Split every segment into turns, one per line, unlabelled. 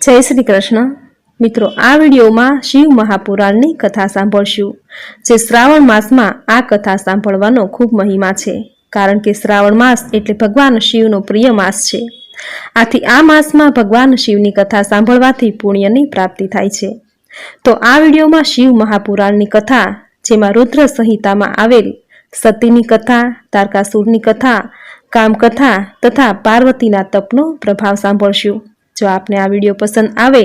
જય શ્રી કૃષ્ણ. મિત્રો, આ વિડીયોમાં શિવ મહાપુરાણની કથા સાંભળશું, જે શ્રાવણ માસમાં આ કથા સાંભળવાનો ખૂબ મહિમા છે, કારણ કે શ્રાવણ માસ એટલે ભગવાન શિવનો પ્રિય માસ છે. આથી આ માસમાં ભગવાન શિવની કથા સાંભળવાથી પુણ્યની પ્રાપ્તિ થાય છે. તો આ વિડીયોમાં શિવ મહાપુરાણની કથા, જેમાં રુદ્ર સંહિતામાં આવેલ સતીની કથા, તારકાસુરની કથા, કામકથા તથા પાર્વતીના તપનો પ્રભાવ સાંભળશું. જો આપને આ વીડિયો પસંદ આવે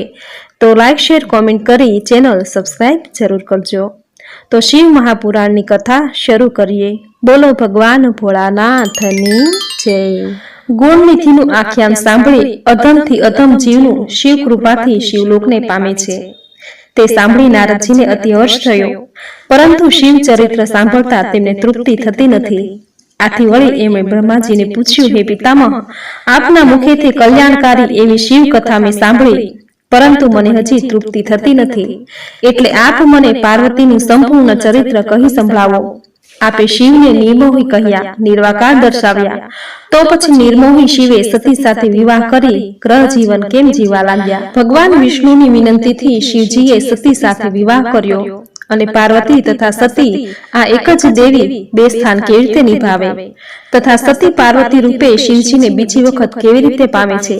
તો લાઇક શેર, કોમેન્ટ કરી ચેનલ સબસ્ક્રાઈબ જરૂર કરજો. તો શિવ મહાપુરાણની કથા શરૂ કરીએ. બોલો ભગવાન ભોળાનાથની જય. ગુણનિધિનું આખ્યાન સાંભળી અધમથી અધમ જીવનું શિવ કૃપાથી શિવલોકને પામે છે. તે સાંભળી નારદજીને અતિ હર્ષ થયો. પરંતુ શિવ ચરિત્ર સાંભળતા તેમને તૃપ્તિ થતી નથી. આથી વળી એમણે બ્રહ્માજીને પૂછ્યું હે પિતામહ આપના મુખેથી કલ્યાણકારી એવી શિવ કથા મેં સાંભળી પરંતુ મને હજી તૃપ્તિ થતી નથી. એટલે આપ મને પાર્વતીનું સંપૂર્ણ ચરિત્ર કહી સંભળાવો. આપે શિવને નિર્મોહી કહ્યા નિર્વાકાર દર્શાવ્યા. તો પછી નિર્મોહી શિવે સતી સાથે વિવાહ કરી ગ્રહ જીવન કેમ જીવા લાગ્યા? ભગવાન વિષ્ણુની વિનંતીથી શિવજીએ સતી સાથે વિવાહ કર્યો. અને પાર્વતી તથા સતી આ એક જ દેવી બે સ્થાન કેવી રીતે નિભાવે? તથા સતી પાર્વતી રૂપે શિવજીને બીજી વખત કેવી રીતે પામે છે?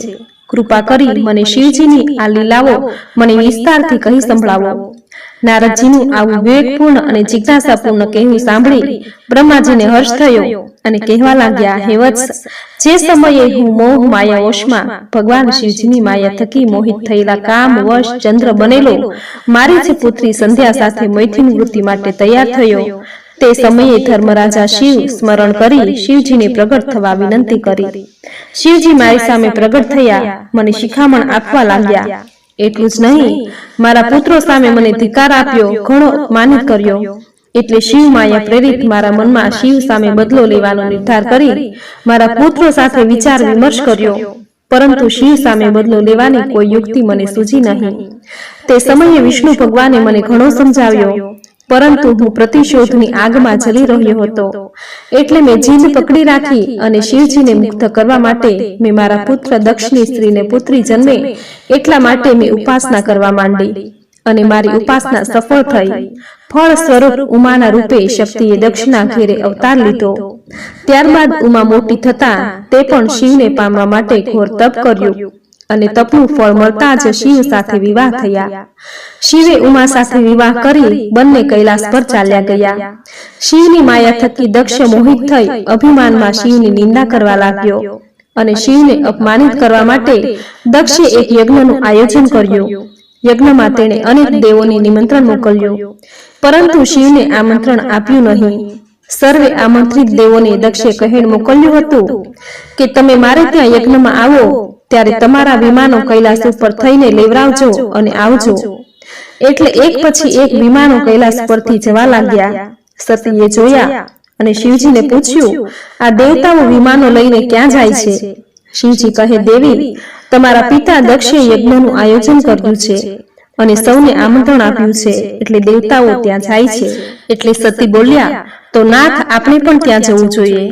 કૃપા કરી મને શિવજીની આ લીલાઓ મને વિસ્તારથી કહી સંભળાવો. નારદજીનું આવું વિવેકપૂર્ણ અને જિજ્ઞાસાપૂર્ણ કહેવું સાંભળી બ્રહ્માજીને હર્ષ થયો. અને કહેવા લાગ્યા હે વત્સ જે સમયે હું મોહ માયા વશમાં ભગવાન શિવજીની માયા થકી મોહિત થયેલા કામ વશ ચંદ્ર બનેલો. મારી જે પુત્રી સંધ્યા સાથે મૈથુન વૃત્તિ માટે તૈયાર થયો તે સમયે ધર્મરાજા શિવ સ્મરણ કરી શિવજીને પ્રગટ થવા વિનંતી કરી. શિવજી મારી સામે પ્રગટ થયા મને શિખામણ આપવા લાગ્યા. એટલું જ નહીં મારા પુત્રો સામે મને ધિકાર આપ્યો ઘણો અપમાનિત કર્યો. એટલે શિવ માયા પ્રેરિત મારા મનમાં શિવ સામે બદલો લેવાનો નિર્ધાર કરી મારા પુત્રો સાથે વિચાર વિમર્શ કર્યો. પરંતુ શિવ સામે બદલો લેવાની કોઈ યુક્તિ મને સૂજી નહીં. તે સમયે વિષ્ણુ ભગવાને મને ઘણો સમજાવ્યો. પરંતુ હું પ્રતિશોધની આગમાં જલી રહ્યો હતો. એટલે મેં જીભ પકડી રાખી અને શિવજીને મુક્ત કરવા માટે મેં મારા પુત્ર દક્ષની સ્ત્રીને પુત્રી જન્મે. એટલા માટે મેં ઉપાસના કરવા માંડી. અને મારી ઉપાસના સફળ થઈ. ફળ સ્વરૂપ ઉમાના રૂપે શક્તિએ દક્ષના ઘેરે અવતાર લીધો. ત્યારબાદ ઉમા મોટી થતા તે પણ શિવને પામવા માટે ઘોર તપ કર્યું. અને તપનું ફળ મળતા જ શિવ સાથે વિવાહ થયા. શિવે ઉમા સાથે વિવાહ કરી બંને કૈલાસ પર ચાલ્યા ગયા. શિવની માયા થકી દક્ષ મોહિત થઈ અભિમાનમાં શિવની નિંદા કરવા લાગ્યો. અને શિવને અપમાનિત કરવા માટે દક્ષે એક યજ્ઞનું આયોજન કર્યું યજ્ઞમાં તેણે અનેક દેવોને નિમંત્રણ મોકલ્યું. પરંતુ શિવને આમંત્રણ આપ્યું નહીં. સર્વે આમંત્રિત દેવોને દક્ષે કહેણ મોકલ્યું હતું કે તમે મારે ત્યાં યજ્ઞમાં આવો ત્યારે તમારા વિમાનો કૈલાસ ઉપર થઈને લેવરાવજો અને આવજો. એટલે એક પછી એક વિમાનો કૈલાસ પરથી જવા લાગ્યા. સતીએ જોયા અને શિવજીને પૂછ્યું આ દેવતાઓ વિમાનો લઈને ક્યાં જાય છે? શિવજી કહે દેવી તમારા પિતા દક્ષે યજ્ઞનું આયોજન કર્યું છે અને સૌને આમંત્રણ આપ્યું છે. એટલે દેવતાઓ ત્યાં જાય છે. એટલે સતી બોલ્યા તો નાથ આપણે પણ ત્યાં જવું જોઈએ.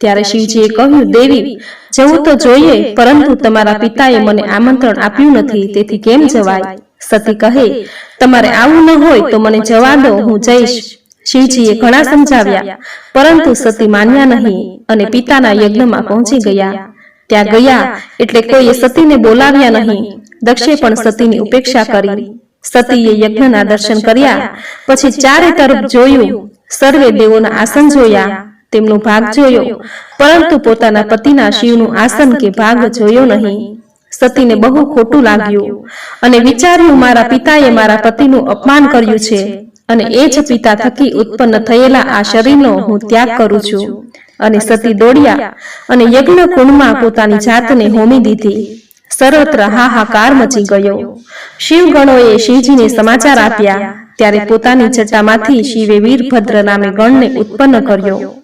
ત્યારે શિવજીએ કહ્યું દેવી જવું તો જોઈએ પરંતુ તમારા પિતાએ મને આમંત્રણ આપ્યું નથી. તેથી કેમ જવાય? સતી કહે તમારે આવું ન હોય તો મને જવા દો હું જઈશ. શિવજીએ ઘણા સમજાવ્યા. પરંતુ સતી માન્યા નહીં અને પિતાના યજ્ઞમાં પહોંચી ગયા ત્યાં ગયા એટલે કોઈએ સતીને બોલાવ્યા નહીં. દક્ષે પણ સતીની ઉપેક્ષા કરી. સતીએ યજ્ઞના દર્શન કર્યા. પછી ચારે તરફ જોયું. સર્વે દેવોના આસન જોયા. તેમનો ભાગ જોયો. પરંતુ પોતાના પતિના શિવનું આસન કે ભાગ જોયો નહીં. સતીને બહુ ખોટું લાગ્યું. અને વિચાર્યું મારા પિતાએ મારા પતિનું અપમાન કર્યું છે. અને એ જ પિતા થકી ઉત્પન્ન થયેલા આ શરીરનો હું ત્યાગ કરું છું. અને સતી દોડ્યા અને યજ્ઞ કુંડમાં પોતાની જાતને હોમી દીધી. સર્વત્ર હાહાકાર મચી ગયો. શિવગણોએ શિવજીને સમાચાર આપ્યા. ત્યારે પોતાની જટામાંથી શિવે વીરભદ્ર નામે ગણને ઉત્પન્ન કર્યો.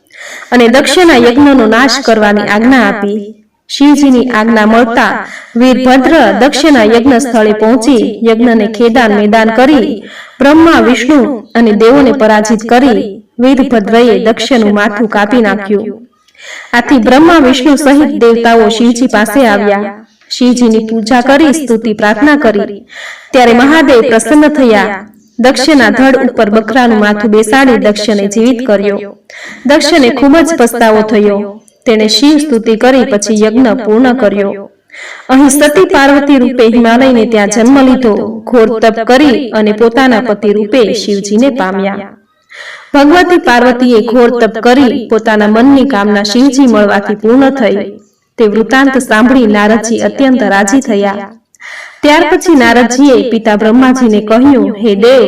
અને દક્ષના યજ્ઞનો નાશ કરવાની આજ્ઞા આપી. શિવજીની આજ્ઞા મળતા વીરભદ્ર દક્ષના યજ્ઞ સ્થળે પહોંચી યજ્ઞને ખેદાન મેદાન કરી બ્રહ્મા વિષ્ણુ અને દેવોને પરાજિત કરી વીરભદ્રએ દક્ષનું માથું કાપી નાખ્યું. આથી બ્રહ્મા વિષ્ણુ સહિત દેવતાઓ શિવજી પાસે આવ્યા. શિવજીની પૂજા કરી સ્તુતિ પ્રાર્થના કરી. ત્યારે મહાદેવ પ્રસન્ન થયા. દક્ષના ધડ ઉપર બકરાનું માથું બેસાડી દક્ષને જીવિત કર્યો. દક્ષને ખૂબ જ પસ્તાવો થયો. તેણે શિવ સ્તુતિ કરી પછી યજ્ઞ પૂર્ણ કર્યો. અહીં સતી પાર્વતી રૂપે હિમાલયને ત્યાં જન્મ લીધો. ઘોર તપ કરી અને પોતાના પતિ રૂપે શિવજીને પામ્યા. ભગવતી પાર્વતીએ ઘોર તપ કરી પોતાના મનની કામના શિવજી મળવાથી પૂર્ણ થઈ. તે વૃતાંત સાંભળી નારદજી અત્યંત રાજી થયા. ત્યાર પછી નારદજીએ પિતા બ્રહ્માજીને કહ્યું હે દેવ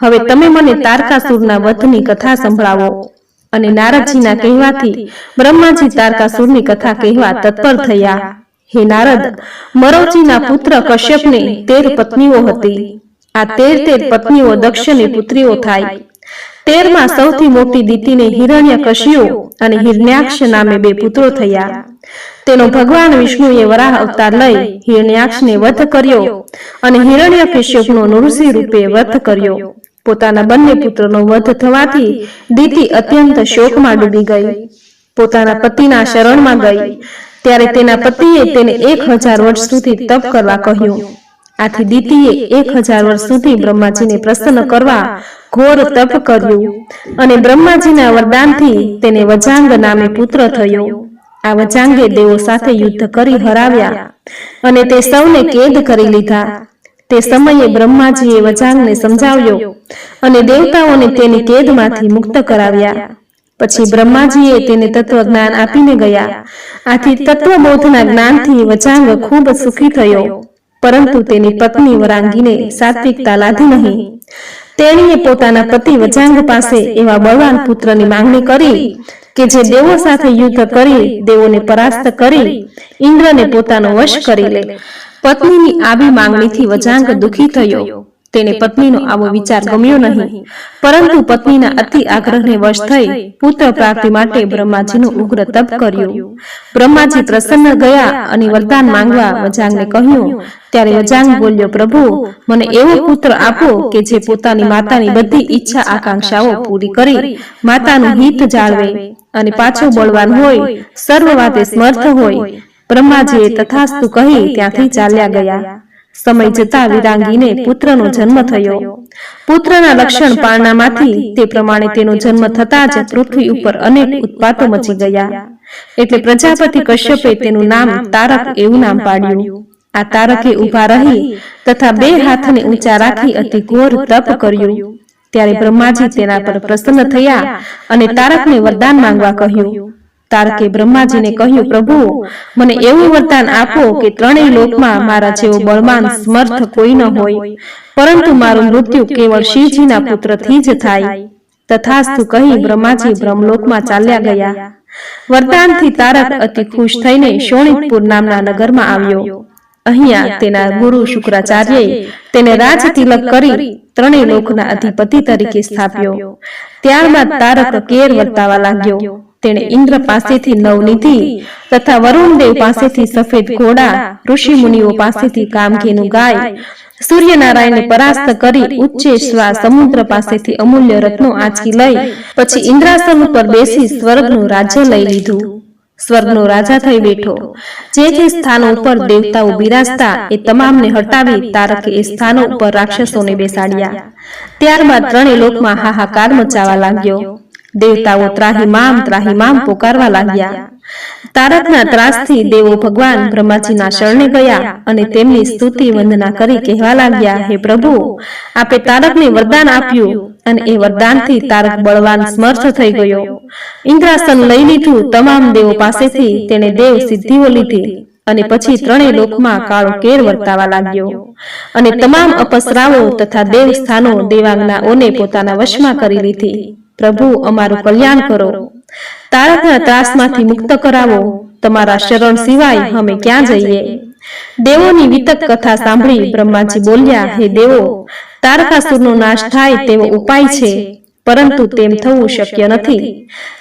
હવે તમે મને તારકાસુરના વધની કથા સંભળાવો. અને નારદજીના કહેવાથી બ્રહ્માજી તારકાસુરની કથા કહેવા તત્પર થયા. હે નારદ મરોચીના પુત્ર કશ્યપને તેર પત્નીઓ હતી. આ તેર તેર પત્નીઓ દક્ષની પુત્રીઓ થાય. તેરમાં સૌથી મોટી દીતીને હિરણ્ય કશ્યુ અને હિરણ્યાક્ષ નામે બે પુત્રો થયા. તેનો ભગવાન વિષ્ણુએ વરાહ અવતાર લઈ હિરણ્યાક્ષને વધ કર્યો અને હિરણ્ય કશ્યપનો નૃષિ રૂપે વધ કર્યો. પોતાના બંને પુત્રનો વધ થવાથી દીતી અત્યંત શોકમાં ડૂબી ગઈ. પોતાના પતિના શરણમાં ગઈ. ત્યારે તેના પતિએ તેને એક હજાર વર્ષ સુધી તપ કરવા કહ્યું. આથી દીતીએ એક હજાર વર્ષ સુધી બ્રહ્માજીને પ્રસન્ન કરવા ઘોર તપ કર્યું. અને બ્રહ્માજીના વરદાનથી તેને વજાંગ નામે પુત્ર થયો. આ વજાંગે દેવો સાથે યુદ્ધ કરી હરાવ્યા અને તે સૌને કેદ કરી લીધા. તે સમયે બ્રહ્માજીએ વજાંગને સમજાવ્યો અને દેવતાઓને તેની કેદમાંથી મુક્ત કરાવ્યા. પછી બ્રહ્માજીએ તેને તત્વજ્ઞાન આપીને ગયા. આથી તત્વબોધના જ્ઞાનથી વજાંગ ખૂબ સુખી થયો. પરંતુ તેની પત્ની વરાંગીને સાત્વિકતા લાધી નહીં. તેણીએ પોતાના પતિ વજાંગ પાસે એવા બળવાન પુત્રની માંગણી કરી કે જે દેવો સાથે યુદ્ધ કરી દેવોને પરાસ્ત કરી ઇન્દ્રને પોતાનો વશ કરી લે. પત્નીની આવી માંગણીથી વજાંગ દુખી થયો. તેને પત્નીનો આવો વિચાર ગમ્યો નહીં. પરંતુ પત્નીના અતિ આગ્રહને વશ થઈ પુત્ર પ્રાપ્તિ માટે બ્રહ્માજીનું ઉગ્ર તપ કર્યું. બ્રહ્માજી પ્રસન્ન ગયા અને વરદાન માંગવા વજાંગને કહ્યું. ત્યારે વજાંગ બોલ્યો પ્રભુ મને એવો પુત્ર આપો કે જે પોતાની માતાની બધી ઈચ્છા આકાંક્ષાઓ પૂરી કરી માતાનું હિત જાળવે અને પાછો બળવાન હોય. સર્વ વાતે સમર્થ હોય બ્રહ્માજીએ તથાસ્તુ કહી ત્યાંથી ચાલ્યા ગયા. સમય જતા વિરાંગીને પુત્રનો જન્મ થયો. પુત્રના લક્ષણ પારણામાંથી તે પ્રમાણે તેનો જન્મ થતા જ પૃથ્વી ઉપર અનેક ઉત્પાતો મચી ગયા. એટલે પ્રજાપતિ કશ્યપે તેનું નામ તારક એવું નામ પાડ્યું. આ તારકે ઊભા રહી તથા બે હાથને ઊંચા રાખી અતિ ઘોર તપ કર્યું. ત્યારે બ્રહ્માજી તેના પર પ્રસન્ન થયા અને તારકને વરદાન માંગવા કહ્યું. તારકે બ્રહ્માજીને કહ્યું પ્રભુ મને એવું વરદાન આપો કે ત્રણેય લોકમાં મારા જેવો બળવાન સમર્થ કોઈ ન હોય. પરંતુ મારું મૃત્યુ કેવળ શિવજીના પુત્રથી જ થાય. તથાસ્તુ કહી બ્રહ્માજી બ્રહ્મલોકમાં ચાલ્યા ગયા. વરદાનથી તારક અતિ ખુશ થઈને શોણિતપુર નામના નગરમાં આવ્યો. અહીંયા તેના ગુરુ શુક્રાચાર્યએ તેને રાજ તિલક કરી ત્રણેય લોકના અધિપતિ તરીકે સ્થાપ્યો. ત્યારબાદ તારક કેર વર્તાવા લાગ્યો તેણે ઇન્દ્ર પાસેથી નવનિધિ તથા વરુણદેવ પાસેથી સફેદ ઘોડા ઋષિ મુનિઓ પાસેથી કામધેનુ ગાય સૂર્યનારાયણને પરાસ્ત કરી ઉચ્ચેશ્વા સમુદ્ર પાસેથી અમૂલ્ય રત્નો આંચકી લઈ પછી ઇન્દ્રાસન ઉપર બેસી સ્વર્ગનું રાજ્ય લઈ લીધું. સ્વર્ગનો રાજા થઈ બેઠો. જે જે સ્થાનો ઉપર દેવતાઓ બિરાજતા એ તમામને હટાવી તારકે એ સ્થાનો ઉપર રાક્ષસોને બેસાડ્યા. ત્યારબાદ ત્રણેય લોકમાં હાહાકાર મચાવા લાગ્યો. દેવતાઓ ત્રાહિમામ ત્રાહિમામ પોકારવા લાગ્યા. તારકના ત્રાસથી દેવો ભગવાન બ્રહ્માજીના શરણે ગયા અને તેમની સ્તુતિ વંદના કરી કહેવા લાગ્યા હે પ્રભુ આપે તારકને વરદાન આપ્યું અને એ વરદાનથી તારક બળવાન સમર્થ થઈ ગયો. ઇન્દ્રાસન લઈ લીધું તમામ દેવો પાસેથી તેને દેવ સિદ્ધિઓ લીધી અને પછી ત્રણેય લોકમાં કાળો કેર વર્તાવા લાગ્યો. અને તમામ અપસરાઓ તથા દેવ સ્થાનો દેવાંગનાઓને પોતાના વશમાં કરી લીધી પ્રભુ અમારું કલ્યાણ કરો. તારકના ત્રાસમાંથી મુક્ત કરાવો. તમારા શરણ સિવાય અમે ક્યાં જઈએ? દેવોની વિતક કથા સાંભળી બ્રહ્માજી બોલ્યા હે દેવો તારકાસુરનો નાશ થાય તેવો ઉપાય છે. પરંતુ તેમ થવું શક્ય નથી.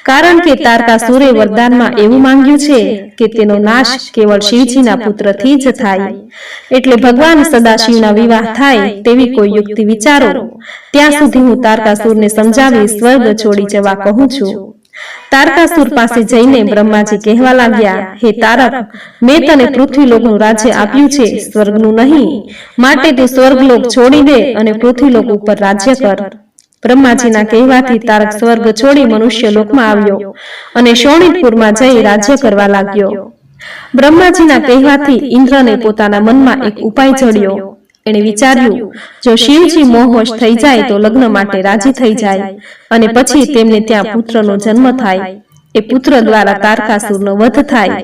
કારણ કે તારકાસુરે વરદાનમાં એવું માંગ્યું છે કે તેનો નાશ કેવળ શિવજીના પુત્રથી જ થાય. એટલે ભગવાન સદાશિવના વિવાહ થાય તેવી કોઈ યુક્તિ વિચારો. ત્યાં સુધી હું તારકાસુરને સમજાવી સ્વર્ગ છોડી જવા કહું છું. તારકાસુર પાસે જઈને બ્રહ્માજી કહેવા લાગ્યા હે તારક મેં તને પૃથ્વીલોકનું રાજ્ય આપ્યું છે સ્વર્ગનું નહીં. માટે તું સ્વર્ગલોક છોડી દે અને પૃથ્વીલોક ઉપર રાજ્ય કર બ્રહ્માજીના કહેવાથી તારક સ્વર્ગ છોડી મનુષ્ય લોકમાં આવ્યો અને શોણિતપુરમાં જઈ રાજ્ય કરવા લાગ્યો. બ્રહ્માજીના કહેવાથી ઇન્દ્રને પોતાના મનમાં એક ઉપાય જડ્યો એણે વિચાર્યું જો શિવજી મોહવશ થઈ જાય તો લગ્ન માટે રાજી થઈ જાય. અને પછી તેમને ત્યાં પુત્રનો જન્મ થાય. એ પુત્ર દ્વારા તારકાસુરનો વધ થાય.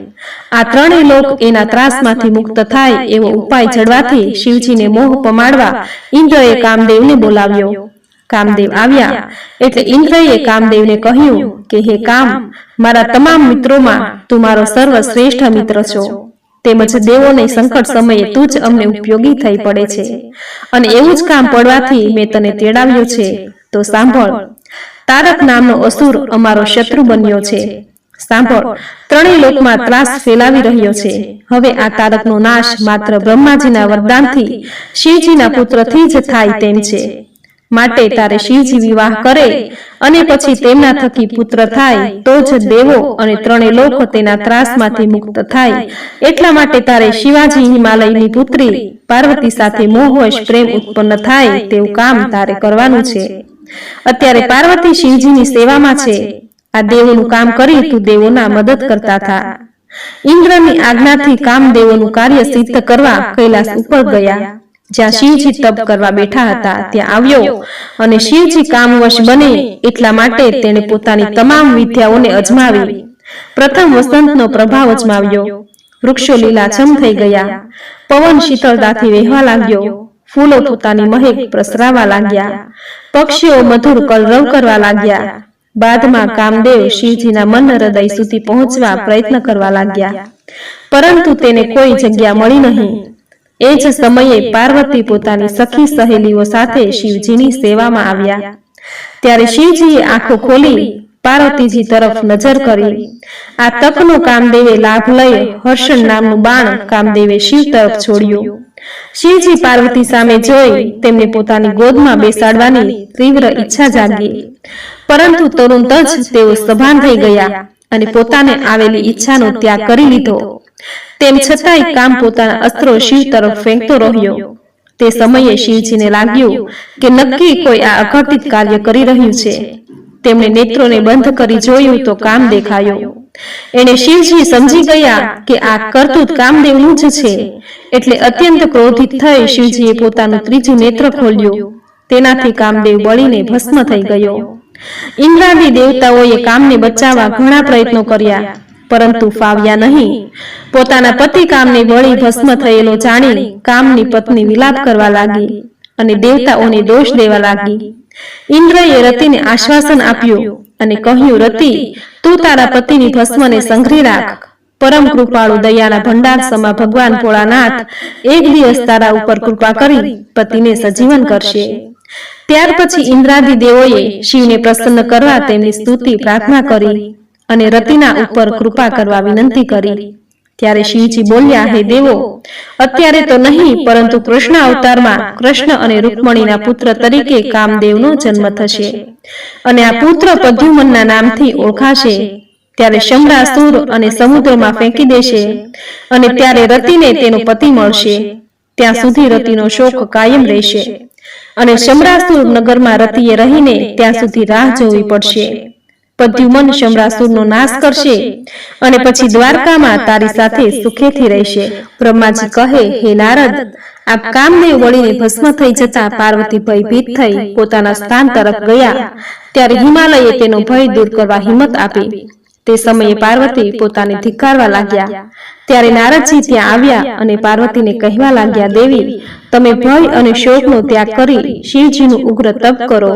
આ ત્રણેય લોક એના ત્રાસમાંથી મુક્ત થાય એવો ઉપાય જડવાથી શિવજીને મોહ પમાડવા ઇન્દ્રએ કામદેવને બોલાવ્યો કામદેવ આવ્યા એટલે ઇન્દ્રએ કામદેવને કહ્યું કે હે કામ મારા તમામ મિત્રોમાં તું મારો સર્વશ્રેષ્ઠ મિત્ર છો. તેમજ દેવોને સંકટ સમયે તું જ અમને ઉપયોગી થઈ પડે છે. અને એવું જ કામ પડવાથી મેં તને તેડાવ્યો છે. તો સાંભળ તારક નામનો અસુર અમારો શત્રુ બન્યો છે. સાંભળ ત્રણેય લોકમાં ત્રાસ ફેલાવી રહ્યો છે. હવે આ તારકનો નાશ માત્ર બ્રહ્માજીના વરદાનથી શિવજીના પુત્રથી જ થાય તેમ છે માટે તારે શિવજી વિવાહ કરે અને પછી તેમના થકી પુત્ર થાય તો જ દેવો અને ત્રણે લોકો તેના ત્રાસમાંથી મુક્ત થાય. એટલા માટે તારે શિવાજી હિમાલયની પુત્રી પાર્વતી સાથે મોહવશ પ્રેમ ઉત્પન્ન થાય તેવું કામ તારે કરવાનું છે. અત્યારે પાર્વતી શિવજીની સેવામાં છે. આ દેવોનું કામ કરી તું દેવોના મદદ કરતા થા. ઇન્દ્રની આજ્ઞાથી કામદેવોનું કાર્ય સિદ્ધ કરવા કૈલાસ ઉપર ગયા. જ્યાં શિવજી તપ કરવા બેઠા હતા ત્યાં આવ્યો. અને શિવજી કામવશ બને એટલા માટે તેણે પોતાની તમામ વિદ્યાઓને અજમાવી. પ્રથમ વસંતનો પ્રભાવ અજમાવ્યો. વૃક્ષો લીલાછમ થઈ ગયા. પવન શીતળતાથી વહેવા લાગ્યો. ફૂલો પોતાની મહેક પ્રસરાવા લાગ્યા. પક્ષીઓ મધુર કલરવ કરવા લાગ્યા. બાદમાં કામદેવ શિવજીના મન હૃદય સુધી પહોંચવા પ્રયત્ન કરવા લાગ્યા. પરંતુ તેને કોઈ જગ્યા મળી નહીં. એ જ સમયે પાર્વતી પોતાની સખી સહેલીઓ સાથે શિવજીની સેવામાં આવ્યા. ત્યારે શિવજીએ આંખો ખોલી પાર્વતીજી તરફ નજર કરી. આ તકનો કામદેવે લાભ લઈ હર્ષણ નામનું બાણ કામદેવે શિવ તરફ છોડ્યું. શિવજી પાર્વતી સામે જોઈ તેમને પોતાની ગોદમાં બેસાડવાની તીવ્ર ઈચ્છા જાગી. પરંતુ તરુણ જ તેઓ સભાન થઈ ગયા અને પોતાને આવેલી ઈચ્છાનો ત્યાગ કરી લીધો. તેમ છતાંય કામ પોતાના અસ્ત્રો શિવ તરફ ફેંકતો રહ્યો. તે સમયે શિવજીને લાગ્યું કે નક્કી કોઈ આ અઘટિત કાર્ય કરી રહ્યું છે. તેમણે નેત્રોને બંધ કરી જોયું તો કામ દેખાયો. એને શિવજી સમજી ગયા કે આ કરતૂત કામદેવનું જ છે. એટલે અત્યંત ક્રોધિત થઈ શિવજીએ પોતાનું ત્રીજું નેત્ર ખોલ્યું. તેનાથી કામદેવ બળીને ભસ્મ થઈ ગયો. ઇન્દ્રાદી દેવતાઓએ કામને બચાવવા ઘણા પ્રયત્નો કર્યા પરંતુ ફાવ્યા નહીં. પોતાના પતિ કામની વળી ભસ્મ થયેલો જાણી કામની પત્ની વિલાપ કરવા લાગી અને દેવતાઓને દોષ દેવા લાગી. ઇન્દ્રએ રતિને આશ્વાસન આપ્યું અને કહ્યું, રતિ, તું તારા પતિની ભસ્મને સંઘરી રાખ. પરમ કૃપાળુ દયાના ભંડાર સમા ભગવાન ભોળાનાથ એક દિવસ તારા ઉપર કૃપા કરી પતિને સજીવન કરશે. ત્યાર પછી ઇન્દ્રાદી દેવોએ શિવને પ્રસન્ન કરવા તેમની સ્તુતિ પ્રાર્થના કરી. અને રતિના ઉપર કૃપા કરવા વિનંતી કરી. ત્યારે શિવજી બોલ્યા હે દેવો અત્યારે તો નહીં પરંતુ કૃષ્ણ અવતારમાં કૃષ્ણ અને રૂકમણીના પુત્ર તરીકે કામદેવનો જન્મ થશે. અને આ પુત્ર પદ્યુમનના નામથી ઓળખાશે. ત્યારે શમરાસુર અને સમુદ્રમાં ફેંકી દેશે. અને ત્યારે રતિને તેનો પતિ મળશે. ત્યાં સુધી રતિનો શોક કાયમ રહેશે. અને શમરાસુર નગરમાં રતિએ રહીને ત્યાં સુધી રાહ જોવી પડશે. પદ્યુમન શમરાસુરનો નાશ કરશે. અને પછી દ્વારકામાં તારી સાથે સુખેથી રહેશે. બ્રહ્માજી કહે હે નારદ આપ કામદેવ વળીને ભસ્મ થઈ જતા પાર્વતી ભયભીત થઈ. પોતાના સ્થાન તરફ ગયા. ત્યારે હિમાલયે તેનો ભય દૂર કરવા હિંમત આપી. તે સમયે પાર્વતી પોતાને ધિક્કારવા લાગ્યા. ત્યારે નારદજી ત્યાં આવ્યા અને પાર્વતીને કહેવા લાગ્યા દેવી તમે ભય અને શોકનો ત્યાગ કરી શિવજીનું ઉગ્ર તપ કરો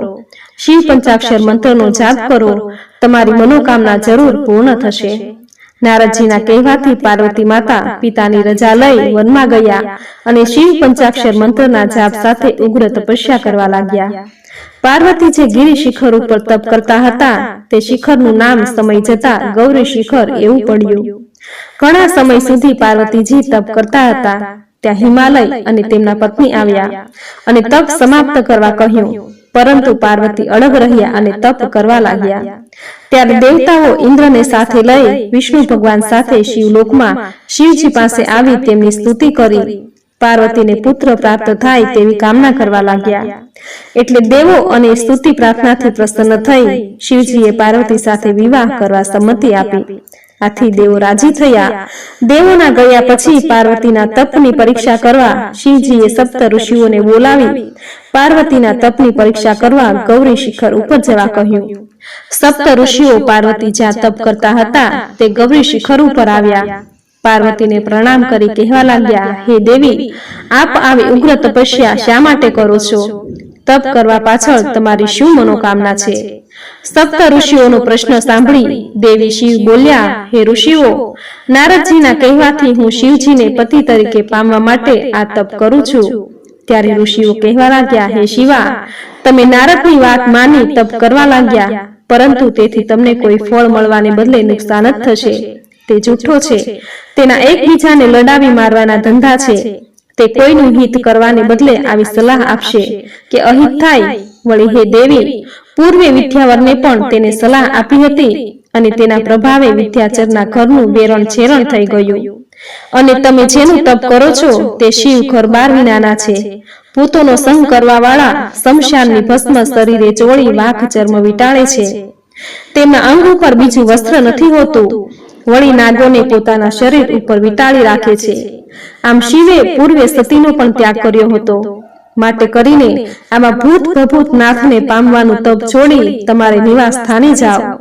શિવ પંચાક્ષર મંત્રનો જાપ કરો. તમારી મનોકામના જરૂર પૂર્ણ થશે. નારદજીના કહેવાથી પાર્વતી માતા પિતાની રજા લઈ વનમાં ગયા અને શિવ પંચાક્ષર મંત્રના જાપ સાથે ઉગ્ર તપસ્યા કરવા લાગ્યા. પાર્વતી જે ગિરી શિખર ઉપર તપ કરતા હતા તે શિખરનું નામ સમય જતા ગૌરી શિખર એવું પડ્યું. ઘણા સમય સુધી પાર્વતીજી તપ કરતા હતા. ત્યાં હિમાલય અને તેમના પત્ની આવ્યા અને તપ સમાપ્ત કરવા કહ્યું. પરંતુ પાર્વતી અડગ રહ્યા અને તપ કરવા લાગ્યા. ત્યારે દેવતાઓ ઇન્દ્રને સાથે લઈ વિષ્ણુ ભગવાન સાથે શિવલોકમાં શિવજી પાસે આવી તેમની સ્તુતિ કરી. પાર્વતીને પુત્ર પ્રાપ્ત થાય તેવી કામના કરવા લાગ્યા. એટલે દેવો અને સ્તુતિ પ્રાર્થનાથી પ્રસન્ન થઈ શિવજીએ પાર્વતી સાથે વિવાહ કરવા સંમતિ આપી. આથી દેવો રાજી થયા. દેવોના ગયા પછી પાર્વતીના તપની પરીક્ષા કરવા શિવજીએ સપ્ત ઋષિઓને બોલાવી. પાર્વતીના તપની પરીક્ષા કરવા ગૌરી શિખર ઉપર જવા કહ્યું. સપ્ત ઋષિઓ પાર્વતી જ્યાં તપ કરતા હતા, તે ગૌરી શિખર ઉપર આવ્યા. પાર્વતીને પ્રણામ કરી કહેવા લાગ્યા, હે દેવી, આપ આવી ઉગ્ર તપસ્યા શા માટે કરો છો? તપ કરવા પાછળ તમારી શું મનોકામના છે? સપ્ત ઋષિઓનો પ્રશ્ન સાંભળી દેવી શિવ બોલ્યા, હે ઋષિઓ, નારદજીના કહેવાથી હું શિવજીને પતિ તરીકે પામવા માટે આ તપ કરું છું. ત્યારે ઋષિઓ કહેવા લાગ્યા, હે શિવા, તમે નારદની વાત માની તપ કરવા લાગ્યા, પરંતુ તેથી તમને કોઈ ફળ મળવાને બદલે નુકસાન જ થશે. તે જૂઠો છે. તેના એકબીજાને લડાવી મારવાના ધંધા છે. તે કોઈનું હિત કરવાને બદલે આવી સલાહ આપશે કે અહિત થાય વળી હે દેવી પૂર્વે વિદ્યાવરને પણ તેને સલાહ આપી હતી અને તેના પ્રભાવે વિદ્યાચરના ઘરનું વેરણ છેરણ થઈ ગયું. અને તમે જેનું તપ કરો છો તે શિવ ઘર બાર વિનાના છે. પોતોનો સંગ કરવા વાળા શમશાનની ભસ્મ શરીરે ચોળી વાઘ ચર્મ વિટાળે છે. તેમના અંગ ઉપર બીજું વસ્ત્ર નથી હોતું. વળી નાગોને પોતાના શરીર ઉપર વિટાળી રાખે છે. આમ શિવે પૂર્વે સતીનો પણ ત્યાગ કર્યો હતો. માટે કરીને આમાં ભૂત ભભૂત નાથને પામવાનું તપ છોડી તમારે નિવાસ સ્થાને જાઓ.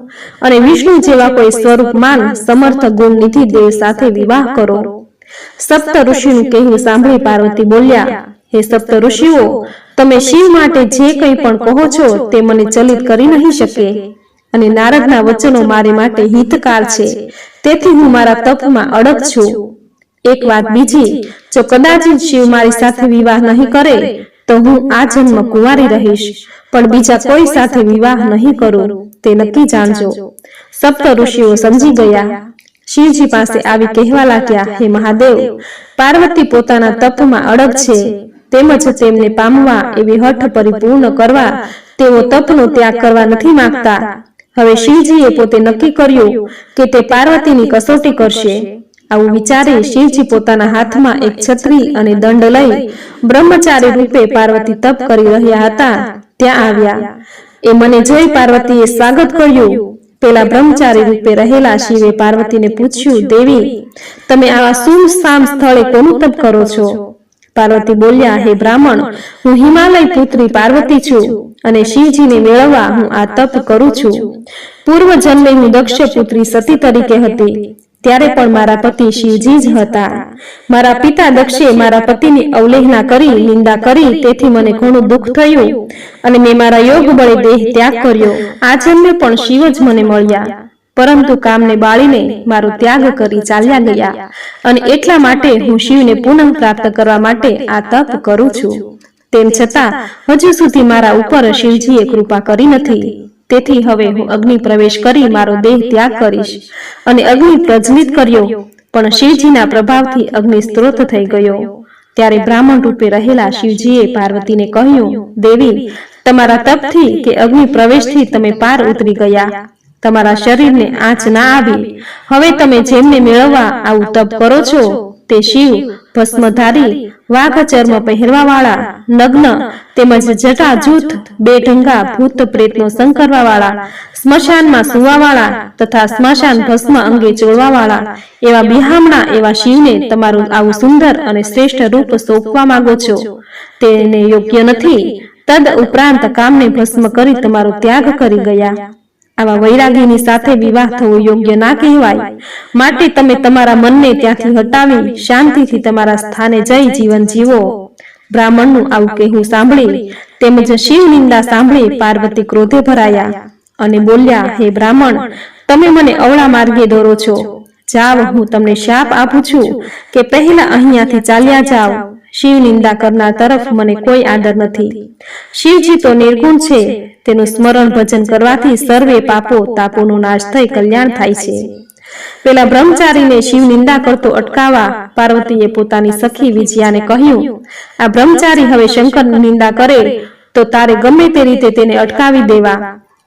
અને વિષ્ણુ જેવા કોઈ સ્વરૂપમાન સમર્થ ગુણ નિધિ દેવ સાથે વિવાહ કરો. સપ્ત ઋષિનું કહેવું સાંભળી પાર્વતી બોલ્યા હે સપ્ત ઋષિઓ તમે શિવ માટે જે કંઈ પણ કહો છો તે મને ચલિત કરી નહીં શકે. અને નારદના વચનો મારે માટે હિતકાર છે. તેથી હું મારા તપમાં અડગ છું. એક વાત બીજી, જો કદાચ શિવ મારી સાથે વિવાહ નહીં કરે, તો હું આ જન્મ કુંવારી રહીશ. પણ બીજા કોઈ સાથે વિવાહ નહીં કરું, તે નક્કી જાણજો. સપ્ત ઋષિઓ સમજી ગયા. શિવજી પાસે આવી કહેવા લાગ્યા, હે મહાદેવ, પાર્વતી પોતાના તપમાં અડગ છે. તેમજ તેમને પામવા એવી હઠ પરિપૂર્ણ કરવા તેઓ તપનો ત્યાગ કરવા નથી માંગતા. હવે શિવજીએ પોતે નક્કી કર્યું કે તે પાર્વતીની કસોટી કરશે. આવું વિચારી શિવજી પોતાના હાથમાં એક છત્રી અને દંડ લઈ બ્રહ્મચારી રૂપે પાર્વતી તપ કરી રહ્યા હતા. ત્યાં આવ્યા. એ મને જોઈ પાર્વતીએ સ્વાગત કર્યું. પેલા બ્રહ્મચારી રૂપે રહેલા શિવે પાર્વતીને પૂછ્યું દેવી તમે આવા સુમસામ સ્થળે કોનું તપ કરો છો? પાર્વતી બોલ્યા હે બ્રાહ્મણ હું હિમાલય પુત્રી પાર્વતી છું અને શિવજીને મેળવવા હું આ તપ કરું છું. પૂર્વ જન્મે હું દક્ષ પુત્રી સતી તરીકે હતી ત્યારે પણ મારા પતિ શિવજી જ હતા. મારા પિતા દક્ષે મારા પતિની અવલેહના કરી નિંદા કરી તેથી મને ઘણું દુઃખ થયું અને મેં મારા યોગ બળે દેહ ત્યાગ કર્યો. આ જન્મે પણ શિવ જ મને મળ્યા. પરંતુ કામને બાળીને મારો ત્યાગ કરી ચાલ્યા ગયા. અને એટલા માટે હું શિવને પુનઃ પ્રાપ્ત કરવા માટે આ તપ કરું છું. તેમ છતાં હજુ સુધી મારા ઉપર શિવજીએ કૃપા કરી નથી. તેથી હવે હું અગ્નિ પ્રવેશ કરી મારો દેહ ત્યાગ કરીશ અને અગ્નિ પ્રજ્વલિત કર્યો પણ શિવજીના પ્રભાવથી અગ્નિ સ્ત્રોત થઈ ગયો. ત્યારે બ્રાહ્મણ રૂપે રહેલા શિવજીએ પાર્વતીને કહ્યું દેવી તમારા તપથી કે અગ્નિ પ્રવેશથી તમે પાર ઉતરી ગયા. તમારા શરીરને આંચ ના આવી હવે તમે જેમને મેળવવા આવું તપ કરો છો તે શિવ ભસ્મધારી વાઘ ચર્મ પહેરવા વાળા નગ્ન, તેમજ જટા જૂથ બે ઢંગા ભૂત પ્રેતનો સંગ કરવા વાળા સ્મશાનમાં સુવા વાળા તથા સ્મશાન ભસ્મ અંગે ચોળવા વાળા એવા બિહામણા એવા શિવને તમારું આવું સુંદર અને શ્રેષ્ઠ રૂપ સોંપવા માંગો છો. તેને યોગ્ય નથી. તદ ઉપરાંત કામને ભસ્મ કરી તમારો ત્યાગ કરી ગયા. આવા વૈરાગીની સાથે વિવાહ થવો યોગ્ય ના કહેવાય. માટે તમે તમારા મનને ત્યાંથી હટાવી, શાંતિથી તમારા સ્થાને જઈ જીવન જીવો. બ્રાહ્મણનું આવું કહેવું સાંભળી, તેમજ શિવ નિંદા સાંભળી પાર્વતી ક્રોધે ભરાયા અને બોલ્યા, હે બ્રાહ્મણ, તમે મને અવળા માર્ગે દોરો છો. જાવ હું તમને શાપ આપું છું કે પહેલા અહીંયાથી ચાલ્યા જાવ શિવ નિંદા કરનાર તરફ મને કોઈ આદર નથી. શિવજી તો નિર્ગુણ છે. તેનું સ્મરણ ભજન કરવાથી સર્વે પાપો તાપોનો નાશ થઈ કલ્યાણ થાય છે. પેલા બ્રહ્મચારીને શિવ નિંદા કરતો અટકાવવા પાર્વતીએ પોતાની સખી વિજયાને કહ્યું, આ બ્રહ્મચારી હવે શંકરની નિંદા કરે તો તારે ગમે તે રીતે તેને અટકાવી દેવા.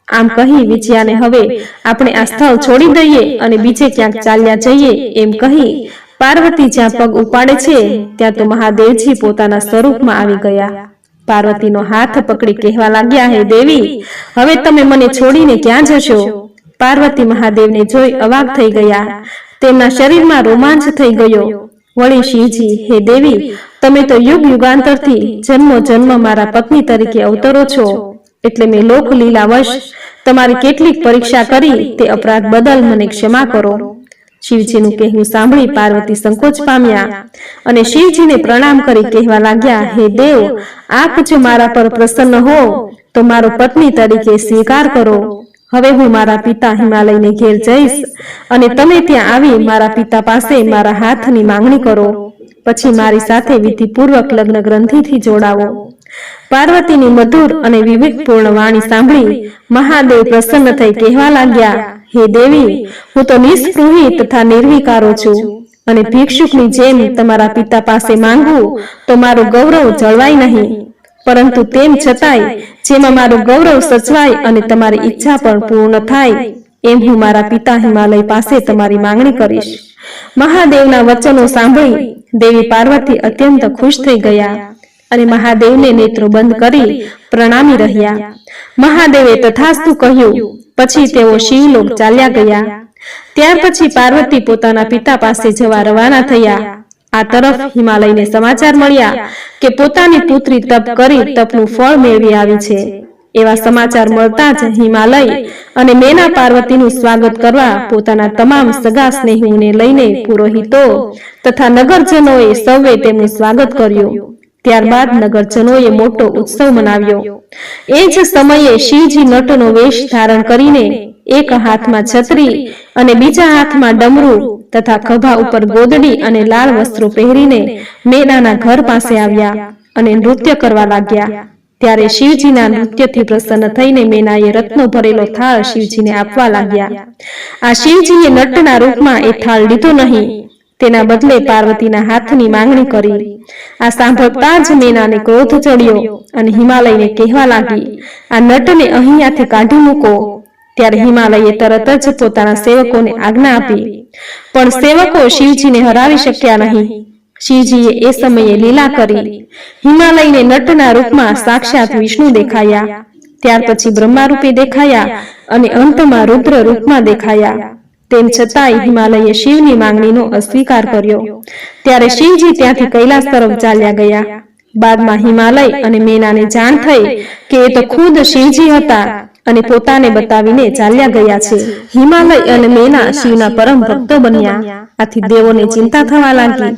આમ કહી વિજયાને હવે આપણે આ સ્થળ છોડી દઈએ અને બીજે ક્યાંક ચાલ્યા જઈએ. એમ કહી પાર્વતી જ્યાં પગ ઉપાડે છે, ત્યાં તો મહાદેવજી પોતાના સ્વરૂપમાં આવી ગયા. પાર્વતીનો હાથ પકડી કહેવા લાગ્યા, હે દેવી, હવે તમે મને છોડીને ક્યાં જશો? પાર્વતી મહાદેવને જોઈ અવાક થઈ ગયા. તેમના શરીરમાં રોમાંચ થઈ ગયો. વળી શિવજી હે દેવી, તમે તો યુગ યુગાંતરથી જન્મો જન્મ મારા પત્ની તરીકે અવતરો છો. એટલે મેં લોક લીલાવશ તમારી કેટલીક પરીક્ષા કરી, તે અપરાધ બદલ મને ક્ષમા કરો. શિવજીનું કહેવું સાંભળી પાર્વતી સંકોચ પામ્યા અને શિવજીને પ્રણામ કરી કહેવા લાગ્યા, હે દેવ, આપ જો મારા પર પ્રસન્ન હો, તો મારો પત્ની તરીકે સ્વીકાર કરો. હવે હું મારા પિતા હિમાલયને ઘેર જઈશ અને તમે ત્યાં આવી મારા પિતા પાસે મારા હાથની માંગણી કરો. પછી મારી સાથે વિધિપૂર્વક લગ્ન ગ્રંથિથી જોડાવો. પાર્વતીની મધુર અને વિવેકપૂર્ણ વાણી સાંભળી મહાદેવ પ્રસન્ન થઈ કહેવા લાગ્યા હે દેવી, હું તો નિષ્પૃહી તથા નિર્વિકારો છું અને ભિક્ષુકની જેમ તમારા પિતા પાસે માંગવું તો મારું ગૌરવ જળવાય નહીં. પરંતુ તેમ છતાંય, જેમાં મારું ગૌરવ સચવાય અને તમારી ઈચ્છા પણ પૂર્ણ થાય, એમ હું મારા પિતા હિમાલય પાસે તમારી માંગણી કરીશ. મહાદેવના વચનો સાંભળી, દેવી પાર્વતી અત્યંત ખુશ થઈ ગયા અને મહાદેવને નેત્રો બંધ કરી પ્રણામી રહ્યા. મહાદેવે તથાસ્તુ કહ્યું પછી તેઓ શિવલોક ચાલ્યા ગયા. ત્યાર પછી પાર્વતી પોતાના પિતા પાસે જવા રવાના થયા. આ તરફ હિમાલયને સમાચાર મળ્યા કે પોતાની પુત્રી તપ કરી તપનું ફળ મેળવી આવી છે. એવા સમાચાર મળતા જ હિમાલય અને મેના પાર્વતીનું સ્વાગત કરવા પોતાના તમામ સગા સ્નેહીઓને લઈને પુરોહિતો તથા નગરજનોએ સૌએ તેમનું સ્વાગત કર્યું. ત્યારબાદ નગરજનોએ મોટો ઉત્સવ મનાવ્યો. એ જ સમયે શિવજી નટનો વેશ ધારણ કરીને એક હાથમાં છત્રી અને બીજા હાથમાં ડમરું તથા ખભા ઉપર ગોદડી અને લાલ વસ્ત્રો પહેરીને મેનાના ઘર પાસે આવ્યા અને નૃત્ય કરવા લાગ્યા. ત્યારે શિવજીના નૃત્યથી પ્રસન્ન થઈને મેનાએ રત્નો ભરેલો થાળ શિવજીને આપવા લાગ્યા. આ શિવજીએ નટના રૂપમાં એ થાળ લીધો નહીં. તેના બદલે પાર્વતીના હાથની માંગણી કરી. આ સાંભળતા જ મેનાને ક્રોધ ચડ્યો અને હિમાલયને કહેવા લાગી, આ નટને અહીંયાથી કાઢી મૂકો. ત્યારે હિમાલયે તરત જ પોતાના સેવકોને આજ્ઞા આપી. પણ સેવકો શિવજીને હરાવી શક્યા નહીં. શિવજીએ એ સમયે લીલા કરી. હિમાલયને નટના રૂપમાં સાક્ષાત વિષ્ણુ દેખાયા. ત્યાર પછી બ્રહ્મા રૂપે દેખાયા અને અંતમાં રુદ્ર રૂપમાં દેખાયા. તેમ છતાંય હિમાલયે શિવની માંગણીનો અસ્વીકાર કર્યો. ત્યારે શિવજી ત્યાંથી કૈલાસ તરફ ચાલ્યા ગયા. બાદમાં હિમાલય અને મેનાને જાણ થઈ કે એ તો ખુદ શિવજી હતા. અને પોતાને બતાવીને ચાલ્યા ગયા છે. હિમાલય અને મેના શિવના પરમ ભક્તો બન્યા. આથી દેવોને ચિંતા થવા લાગી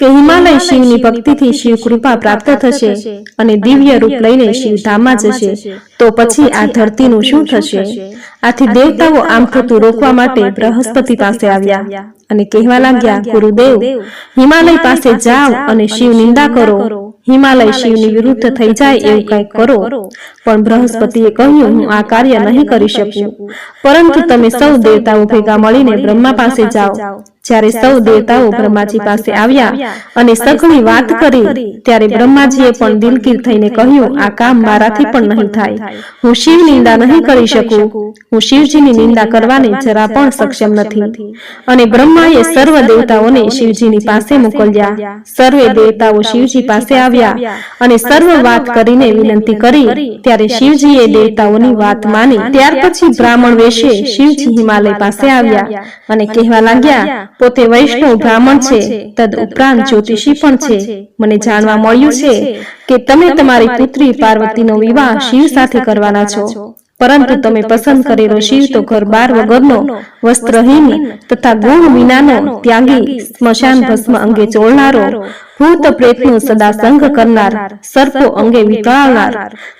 કે હિમાલય શિવની ભક્તિથી શિવ કૃપા પ્રાપ્ત થશે અને દિવ્ય રૂપ લઈને શિવ ધામમાં જશે. તો પછી આ ધરતીનું શું થશે? આથી દેવતાઓ આમ થતું રોકવા માટે બૃહસ્પતિ પાસે આવ્યા. અને કહેવા લાગ્યા ગુરુદેવ હિમાલય પાસે જાઓ અને શિવ નિંદા કરો. હિમાલય શિવની વિરુદ્ધ થઈ જાય એવું કંઈક કરો. પણ બૃહસ્પતિએ કહ્યું, હું આ કાર્ય નહીં કરી શકું. પરંતુ તમે સૌ દેવતાઓ ભેગા મળીને બ્રહ્મા પાસે જાઓ. જ્યારે સૌ દેવતાઓ બ્રહ્માજી પાસે આવ્યા અને સઘળી વાત કરી ત્યારે બ્રહ્માજીએ પણ દિલગીર થઈને કહ્યું આ કામ મારાથી પણ નહીં થાય. હું શિવ નિંદા નહીં કરી શકું. હું શિવજીની નિંદા કરવાની જરા પણ સક્ષમ નથી. અને બ્રહ્માએ સર્વ દેવતાઓને શિવજીની પાસે મોકલ્યા. સર્વે દેવતાઓ શિવજી પાસે આવ્યા અને સર્વ વાત કરીને વિનંતી કરી ત્યારે શિવજીએ દેવતાઓની વાત માની ત્યાર પછી બ્રાહ્મણ વેશે શિવજી હિમાલય પાસે આવ્યા અને કહેવા લાગ્યા પોતે વૈષ્ણવ બ્રાહ્મણ છે તદ ઉપરાંત જ્યોતિષી પણ છે. મને જાણવા મળ્યું છે કે તમે તમારી પુત્રી પાર્વતીનો વિવાહ શિવ સાથે કરવાના છો. પરંતુ તમે પસંદ કરેલો શિવ તો ઘર બાર વગરનો વસ્ત્રહીન તથા ગુણ વિનાનો ત્યાગી સ્મશાન ભસ્મ અંગે ચોળનારો ભૂત પ્રેતનો સદા સંગ કરનાર સર્પો અંગે વિતળાવનાર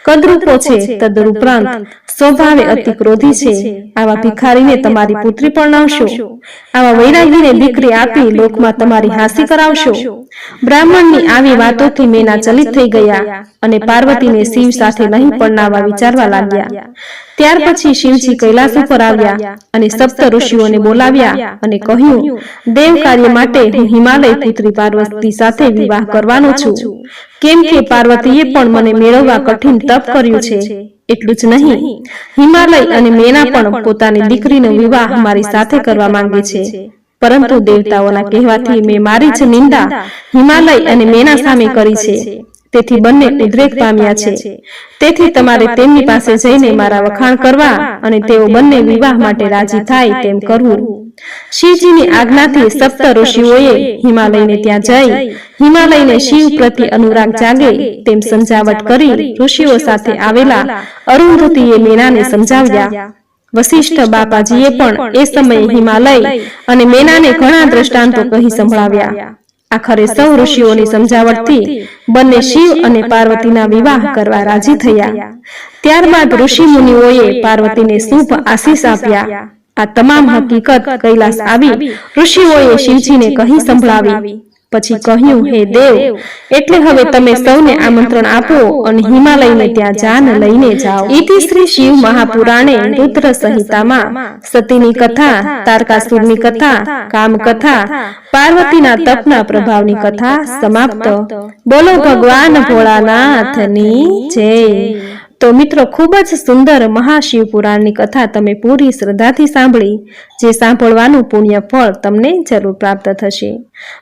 કદરૂપો છે તદુપરાંત સ્વભાવે અતિ ક્રોધી છે આવા ભિખારીને તમારી પુત્રી પરણાવશો. આવા વૈરાગીને દીકરી આપી લોકમાં તમારી હાંસી કરાવશો. બ્રાહ્મણની આવી વાતોથી મેના ચલિત થઈ ગયા અને પાર્વતીને શિવ સાથે નહીં પરણાવવા વિચારવા લાગ્યા. ત્યાર પછી શિવજી કૈલાસ ઉપર આવ્યા અને સપ્ત ઋષિઓને બોલાવ્યા અને કહ્યું દેવ કાર્ય માટે હું હિમાલય પુત્રી પાર્વતી સાથે વિવાહ કરવાનો છું. કેમ કે પાર્વતીએ પણ મને મેળવવા કઠિન તપ કર્યું છે. એટલું જ નહીં. હિમાલય અને મેના પણ પોતાની દીકરીનો વિવાહ મારી સાથે કરવા માંગે છે. પરંતુ દેવતાઓના કહેવાથી મેં મારી જ નિંદા હિમાલય અને મેના સામે કરી છે. તેથી બંને ઉદ્રેક પામ્યા છે. તેથી તમારે તેમની પાસે જઈને મારા વખાણ કરવા અને તેઓ બંને વિવાહ માટે રાજી થાય તેમ કરવું. શિવજીની આજ્ઞાથી સપ્ત ઋષિઓએ હિમાલયને ત્યાં જઈ હિમાલયને શિવ પ્રત્યે અનુરાગ જાગે તેમ સમજાવટ કરી ઋષિઓ સાથે આવેલા અરુંધતીએ મેનાને સમજાવ્યા. વશિષ્ઠ બાપાજીએ પણ એ સમયે હિમાલય અને મેનાને ઘણા દ્રષ્ટાંતો કહી સંભળાવ્યા. આખરે સૌ ઋષિઓની સમજાવટથી બંને શિવ અને પાર્વતીના વિવાહ કરવા રાજી થયા. ત્યારબાદ ઋષિ મુનિઓએ પાર્વતીને શુભ આશીષ આપ્યા. આ તમામ હકીકત કૈલાસ આવી. ઋષિઓએ શિવજીને કહી સંભળાવી. પછી કહ્યું હે દેવ એટલે હવે તમે સૌને આમંત્રણ આપો અને હિમાલયને ત્યાં જાન લઈને જાઓ. ઇતિ શ્રી શિવ મહાપુરાણે રુદ્ર સંહિતામાં સતીની કથા તારકાસુરની કથા કામ કથા પાર્વતીના તપના પ્રભાવની કથા સમાપ્ત. બોલો ભગવાન ભોળાનાથની જય. તો મિત્રો, ખૂબ જ સુંદર મહાશિવ પુરાણની કથા તમે પૂરી શ્રદ્ધાથી સાંભળી, જે સાંભળવાનું પુણ્ય ફળ તમને જરૂર પ્રાપ્ત થશે.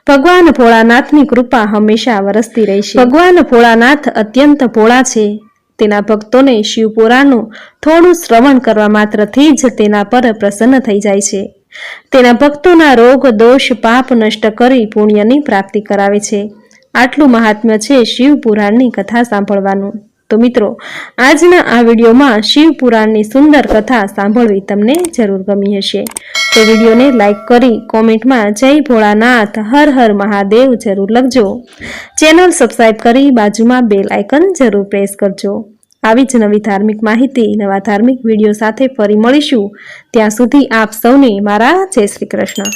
ભગવાન ભોળાનાથની કૃપા હંમેશા વરસતી રહેશે ભગવાન ભોળાનાથ અત્યંત ભોળા છે. તેના ભક્તોને શિવ પુરાણનું થોડું શ્રવણ કરવા માત્રથી જ તેના પર પ્રસન્ન થઈ જાય છે. તેના ભક્તોના રોગ, દોષ, પાપ નષ્ટ કરી પુણ્યની પ્રાપ્તિ કરાવે છે. આટલું મહાત્મ્ય છે શિવ પુરાણની કથા સાંભળવાનું. તો મિત્રો, આજના આ વિડીયોમાં શિવ પુરાણની સુંદર કથા સાંભળવી તમને જરૂર ગમી હશે. તો વિડીયોને લાઈક કરી કોમેન્ટમાં જય ભોળાનાથ, હર હર મહાદેવ જરૂર લખજો. ચેનલ સબસ્ક્રાઈબ કરી બાજુમાં બેલ આઇકન જરૂર પ્રેસ કરજો. આવી જ નવી ધાર્મિક માહિતી, નવા ધાર્મિક વીડિયો સાથે ફરી મળીશું. ત્યાં સુધી આપ સૌને મારા જય શ્રી કૃષ્ણ.